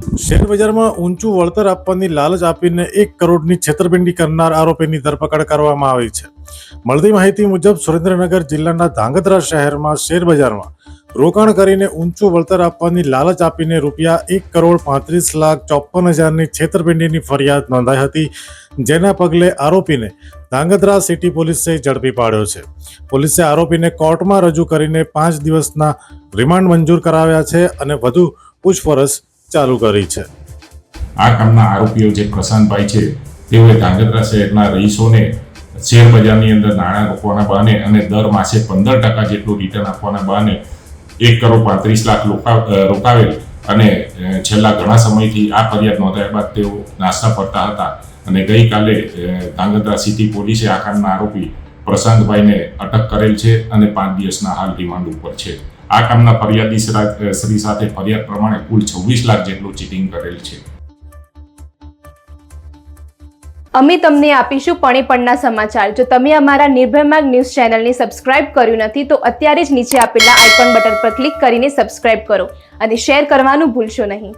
શેરબજારમાં ઊંચું વળતર આપવાની લાલચ આપીને એક કરોડની છેતરપિંડી કરનાર આરોપીની ધરપકડ કરવામાં આવી છે. મળતી માહિતી મુજબ સુરેન્દ્રનગર જિલ્લાના ધાંગધ્રા શહેરમાં શેરબજારમાં રોકાણ કરીને ઊંચું વળતર આપવાની લાલચ આપીને રૂપિયા એક કરોડ પાંત્રીસ લાખ ચોપન હજારની છેતરપિંડીની ફરિયાદ નોંધાઈ હતી, જેના પગલે આરોપીને ધાંગધ્રા સિટી પોલીસે ઝડપી પાડ્યો છે. પોલીસે આરોપીને કોર્ટમાં રજૂ કરીને પાંચ દિવસના રિમાન્ડ મંજૂર કરાવ્યા છે અને વધુ પૂછપરછ ચાલુ કરી છે. આ કામના આરોપીઓ જે પ્રશાંતભાઈ છે, તેઓએ ધાંગધ્રા શહેરના રહીશોને શેર બજારની અંદર નાણાં રોકવાના બહાને અને દર માસે પંદર ટકા જેટલું રિટર્ન આપવાના બહાને એક કરોડ પાંત્રીસ લાખ રોકાવેલ અને છેલ્લા ઘણા સમયથી આ ફરિયાદ નોંધાયા બાદ તેઓ નાસ્તા ફરતા હતા અને ગઈકાલે ધાંગધ્રા સિટી પોલીસે આ કામના આરોપી પ્રશાંતભાઈને અટક કરેલ છે અને પાંચ દિવસના હાલ રિમાન્ડ ઉપર છે. આ કામના ફરિયાદી શ્રી સાથે ફરિયાદ પ્રમાણે કુલ છવ્વીસ લાખ જેટલું ચીટિંગ કરેલ છે. અમે તમને આપીશું પણે પણના સમાચાર. જો તમે અમારા નિર્ભય માર્ગ ન્યૂઝ ચેનલને સબસ્ક્રાઇબ કર્યું નથી, તો અત્યારે જ નીચે આપેલા આઇકોન બટન પર ક્લિક કરીને સબસ્ક્રાઇબ કરો અને શેર કરવાનું ભૂલશો નહીં.